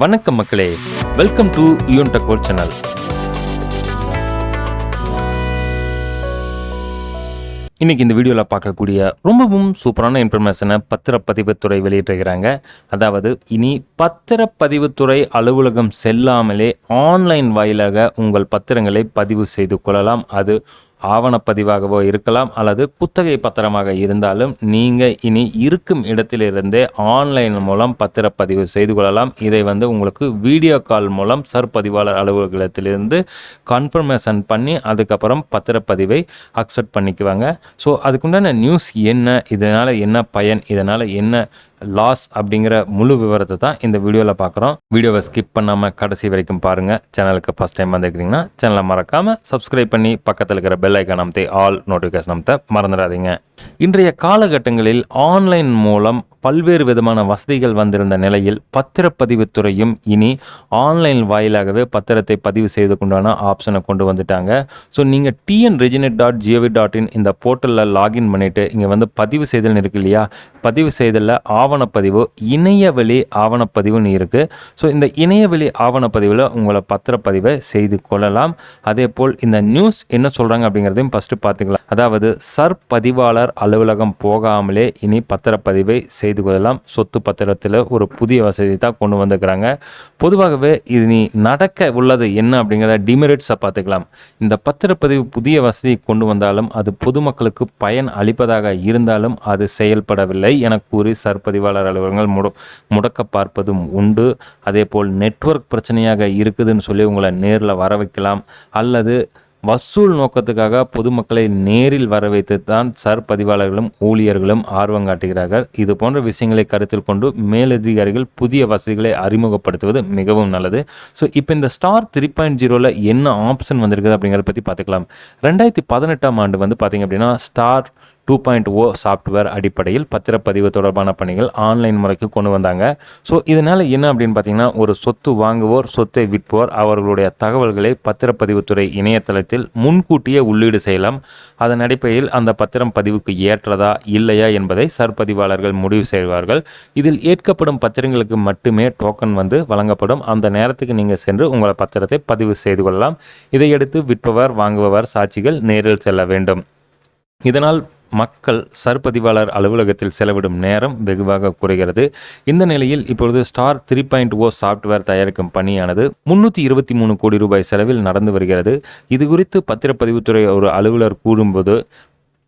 வணக்கம் மக்களே. Welcome to யூன் டெக்வல் சேனல் இன்னைக்கு இந்த வீடியோவில் பார்க்கக்கூடிய ரொம்பவும் சூப்பரான இன்ஃபர்மேஷனை பத்திரப்பதிவுத்துறை வெளியிட்டிருக்கிறாங்க. அதாவது இனி பத்திரப்பதிவுத்துறை அலுவலகம் செல்லாமலே ஆன்லைன் வாயிலாக உங்கள் பத்திரங்களை பதிவு செய்து கொள்ளலாம். அது ஆவணப்பதிவாகவோ இருக்கலாம் அல்லது குத்தகை பத்திரமாக இருந்தாலும் நீங்கள் இனி இருக்கும் இடத்திலிருந்தே ஆன்லைன் மூலம் பத்திரப்பதிவு செய்து கொள்ளலாம். இதை வந்து உங்களுக்கு வீடியோ கால் மூலம் சர்பதிவாளர் அலுவலகத்திலிருந்து கன்ஃபர்மேஷன் பண்ணி அதுக்கப்புறம் பத்திரப்பதிவை அக்செப்ட் பண்ணிக்குவாங்க. ஸோ அதுக்குண்டான நியூஸ் என்ன? இதனால் என்ன பயன்? இதனால் என்ன லாஸ் அப்படிங்கிற முழு விவரத்தை தான் இந்த வீடியோவில் பார்க்குறோம். வீடியோவை ஸ்கிப் பண்ணாமல் கடைசி வரைக்கும் பாருங்கள் சேனலுக்கு ஃபஸ்ட் டைம் வந்துருக்கிறீங்கன்னா சேனலை மறக்காமல் சப்ஸ்கிரைப் பண்ணி பக்கத்தில் இருக்கிற பெல் ஐக்கான் அமைத்து ஆல் நோட்டிஃபிகேஷன் அமைத்த மறந்துடாதீங்க. இன்றைய காலகட்டங்களில் ஆன்லைன் மூலம் பல்வேறு விதமான வசதிகள் வந்திருந்த நிலையில் பத்திரப்பதிவுத்துறையும் இனி ஆன்லைன் வாயிலாகவே பத்திரத்தை பதிவு செய்து கொண்டான ஆப்ஷனை கொண்டு வந்துட்டாங்க. ஸோ நீங்கள் TN reginet dot G O V dot in இந்த போர்ட்டலில் லாகின் பண்ணிவிட்டு இங்கே வந்து பதிவு செய்தல் இருக்கு இல்லையா? பதிவு செய்தலில் ஆவணப்பதிவு இணையவழி ஆவணப்பதிவுன்னு இருக்குது ஸோ இந்த இணையவழி ஆவணப்பதிவில் உங்களை பத்திரப்பதிவை செய்து கொள்ளலாம். அதே போல் இந்த நியூஸ் என்ன சொல்கிறாங்க அப்படிங்கிறதையும் ஃபஸ்ட்டு பார்த்துக்கலாம். அதாவது சர் பதிவாளர் அலுவலகம் போகாமலே இனி பத்திரப்பதிவை செய்து கொள்ளலாம். சொத்து பத்திரத்தில் ஒரு புதிய வசதி தான் கொண்டு வந்திருக்கிறாங்க. பொதுவாகவே இனி நடக்க உள்ளது என்ன அப்படிங்கிறத டிமெரிட்ஸை பார்த்துக்கலாம். இந்த பத்திரப்பதிவு புதிய வசதி கொண்டு வந்தாலும் அது பொதுமக்களுக்கு பயன் அளிப்பதாக இருந்தாலும் அது செயல்படவில்லை என கூறி சர்பதிவாளர் அலுவலகங்கள் முட முடக்க பார்ப்பதும் உண்டு. அதே போல் நெட்வொர்க் பிரச்சனையாக இருக்குதுன்னு சொல்லி உங்களை நேரில் வர வைக்கலாம் அல்லது வசூல் நோக்கத்துக்காக பொதுமக்களை நேரில் வர வைத்து தான் சர் பதிவாளர்களும் ஊழியர்களும் ஆர்வம் காட்டுகிறார்கள். இது போன்ற விஷயங்களை கருத்தில் கொண்டு மேலதிகாரிகள் புதிய வசதிகளை அறிமுகப்படுத்துவது மிகவும் நல்லது. ஸோ இப்போ இந்த ஸ்டார் த்ரீ பாயிண்ட் ஜீரோவில் என்ன ஆப்ஷன் வந்திருக்குது அப்படிங்கிறத பற்றி பார்த்துக்கலாம். ரெண்டாயிரத்தி பதினெட்டாம் ஆண்டு வந்து பார்த்திங்க அப்படின்னா star two point O software அடிப்படையில் பத்திரப்பதிவு தொடர்பான பணிகள் ஆன்லைன் முறைக்கு கொண்டு வந்தாங்க. ஸோ இதனால் என்ன அப்படின்னு பார்த்தீங்கன்னா ஒரு சொத்து வாங்குவோர் சொத்தை விற்போர் அவர்களுடைய தகவல்களை பத்திரப்பதிவுத்துறை இணையதளத்தில் முன்கூட்டியே உள்ளீடு செய்யலாம். அதன் அடிப்படையில் அந்த பத்திரம் பதிவுக்கு ஏற்றதா இல்லையா என்பதை சர்பதிவாளர்கள் முடிவு செய்வார்கள். இதில் ஏற்கப்படும் பத்திரங்களுக்கு மட்டுமே டோக்கன் வந்து வழங்கப்படும். அந்த நேரத்துக்கு நீங்கள் சென்று உங்கள் பத்திரத்தை பதிவு செய்து கொள்ளலாம். இதையடுத்து விற்பவர் வாங்குபவர் சாட்சிகள் நேரில் செல்ல வேண்டும். இதனால் மக்கள் சர்பதிவாளர் அலுவலகத்தில் செலவிடும் நேரம் வெகுவாக குறைகிறது. இந்த நிலையில் இப்பொழுது star three point O software தயாரிக்கும் பணியானது முன்னூற்றி இருபத்தி மூணு கோடி ரூபாய் செலவில் நடந்து வருகிறது. இது குறித்து பத்திரப்பதிவுத்துறை ஒரு அலுவலர் கூறும்போது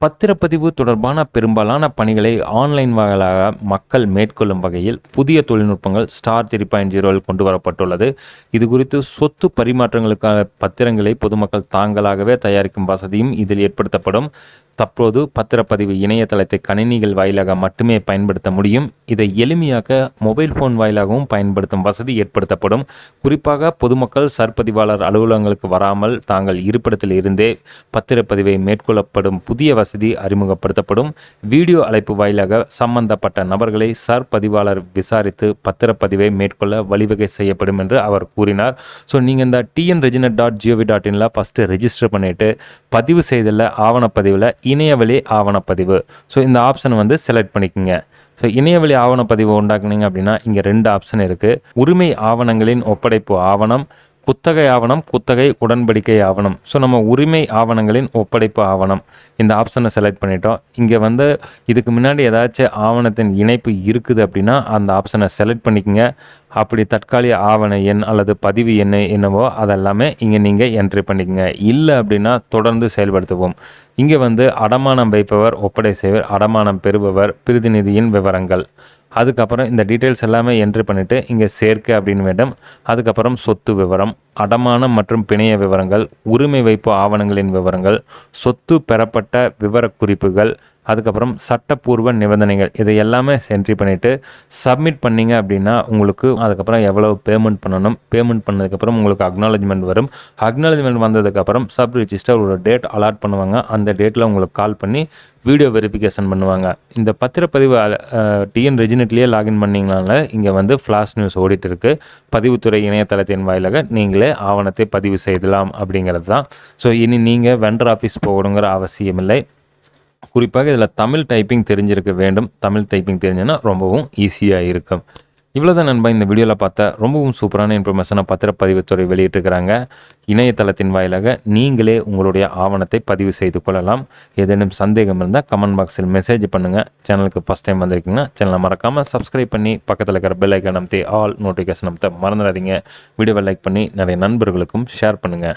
பத்திரப்பதிவு தொடர்பான பெரும்பாலான பணிகளை ஆன்லைன் வாயிலாக மக்கள் மேற்கொள்ளும் வகையில் புதிய தொழில்நுட்பங்கள் ஸ்டார் த்ரீ பாயிண்ட் ஜீரோவில் கொண்டு வரப்பட்டுள்ளது. இது குறித்து சொத்து பரிமாற்றங்களுக்கான பத்திரங்களை பொதுமக்கள் தாங்களாகவே தயாரிக்கும் வசதியும் இதில் ஏற்படுத்தப்படும். தற்போது பத்திரப்பதிவு இணையதளத்தை கணினிகள் வாயிலாக மட்டுமே பயன்படுத்த முடியும். இதை எளிமையாக்க மொபைல் ஃபோன் வாயிலாகவும் பயன்படுத்தும் வசதி ஏற்படுத்தப்படும். குறிப்பாக பொதுமக்கள் சர்பதிவாளர் அலுவலகங்களுக்கு வராமல் தாங்கள் இருப்பிடத்தில் இருந்தே பத்திரப்பதிவை மேற்கொள்ளப்படும் புதிய வசதி அறிமுகப்படுத்தப்படும். வீடியோ அழைப்பு வாயிலாக சம்பந்தப்பட்ட நபர்களை சர்பதிவாளர் விசாரித்து பத்திரப்பதிவை மேற்கொள்ள வழிவகை செய்யப்படும் என்று அவர் கூறினார். ஸோ நீங்கள் இந்த TN reginet dot G O V dot இனில் first register பண்ணிவிட்டு பதிவு செய்துள்ள ஆவணப்பதிவில் இணையவழி ஆவணப்பதிவு. ஸோ இந்த ஆப்ஷனை வந்து செலக்ட் பண்ணிக்கோங்க. ஸோ இணையவழி ஆவணப்பதிவு உண்டாக்குனீங்க அப்படின்னா இங்கே ரெண்டு ஆப்ஷன் இருக்குது உரிமை ஆவணங்களின் ஒப்படைப்பு ஆவணம் குத்தகை ஆவணம் குத்தகை உடன்படிக்கை ஆவணம். ஸோ நம்ம உரிமை ஆவணங்களின் ஒப்படைப்பு ஆவணம். இந்த ஆப்ஷனை செலக்ட் பண்ணிட்டோம். இங்கே வந்து இதுக்கு முன்னாடி ஏதாச்சும் ஆவணத்தின் இணைப்பு இருக்குது அப்படின்னா அந்த ஆப்ஷனை செலக்ட் பண்ணிக்கோங்க. அப்படி தற்காலிக ஆவண எண் அல்லது பதிவு எண் என்னவோ அதெல்லாமே இங்கே நீங்கள் என்ட்ரி பண்ணிக்கோங்க. இல்லை அப்படின்னா தொடர்ந்து செயல்படுத்துவோம். இங்கே வந்து அடமானம் வைப்பவர் ஒப்படை செய்வர் அடமானம் பெறுபவர் பிரதிநிதியின் விவரங்கள். அதுக்கப்புறம் இந்த டீட்டெயில்ஸ் எல்லாமே என்ட்ரி பண்ணிவிட்டு இங்கே சேர்க்க அப்படின்னு வேண்டும். அதுக்கப்புறம் சொத்து விவரம் அடமானம் மற்றும் பிணைய விவரங்கள் உரிமை வைப்பு ஆவணங்களின் விவரங்கள் சொத்து பெறப்பட்ட விவரக்குறிப்புகள் அதுக்கப்புறம் சட்டப்பூர்வ நிபந்தனைகள் இதை எல்லாமே என்ட்ரி பண்ணிவிட்டு சப்மிட் பண்ணீங்க அப்படின்னா உங்களுக்கு அதுக்கப்புறம் எவ்வளோ பேமெண்ட் பண்ணணும் பேமெண்ட் பண்ணதுக்கப்புறம் உங்களுக்கு அக்னாலஜ்மெண்ட் வரும். அக்னாலஜ்மெண்ட் வந்ததுக்கப்புறம் சப் ரிஜிஸ்டர் ஒரு டேட் அலாட் பண்ணுவாங்க. அந்த டேட்டில் உங்களுக்கு கால் பண்ணி வீடியோ வெரிஃபிகேஷன் பண்ணுவாங்க. இந்த பத்திரப்பதிவு டிஎன் ரெஜினெட்லேயே லாகின் பண்ணிங்கனால இங்கே வந்து ஃப்ளாஷ் நியூஸ் ஓடிட்டு இருக்கு பதிவுத்துறை இணையதளத்தின் வாயிலாக நீங்களே ஆவணத்தை பதிவு செய்யலாம் அப்படிங்கிறது தான். ஸோ இனி நீங்கள் வெண்டர் ஆஃபீஸ் போகணுங்கிற அவசியம் இல்லை குறிப்பாக இதில் தமிழ் டைப்பிங் தெரிஞ்சிருக்க வேண்டும். தமிழ் டைப்பிங் தெரிஞ்சுன்னா ரொம்பவும் ஈஸியாக இருக்கும். இவ்வளோதான் நண்பா இந்த வீடியோவில் பார்த்த ரொம்பவும் சூப்பரான இன்ஃபர்மேஷனை பத்திரப்பதிவுத்துறை வெளியிட்டிருக்கிறாங்க. இணையதளத்தின் வாயிலாக நீங்களே உங்களுடைய ஆவணத்தை பதிவு செய்து கொள்ளலாம். ஏதேனும் சந்தேகம் இருந்தால் கமெண்ட் பாக்ஸில் மெசேஜ் பண்ணுங்கள் சேனலுக்கு ஃபஸ்ட் டைம் வந்திருக்கீங்கன்னா சேனலை மறக்காமல் சப்ஸ்கிரைப் பண்ணி பக்கத்தில் இருக்கிற பெல் ஐக்கன் ஆல் நோட்டிஃபிகேஷன் அமைத்த மறந்துடாதீங்க. வீடியோவை லைக் பண்ணி நிறைய நண்பர்களுக்கும் ஷேர் பண்ணுங்கள்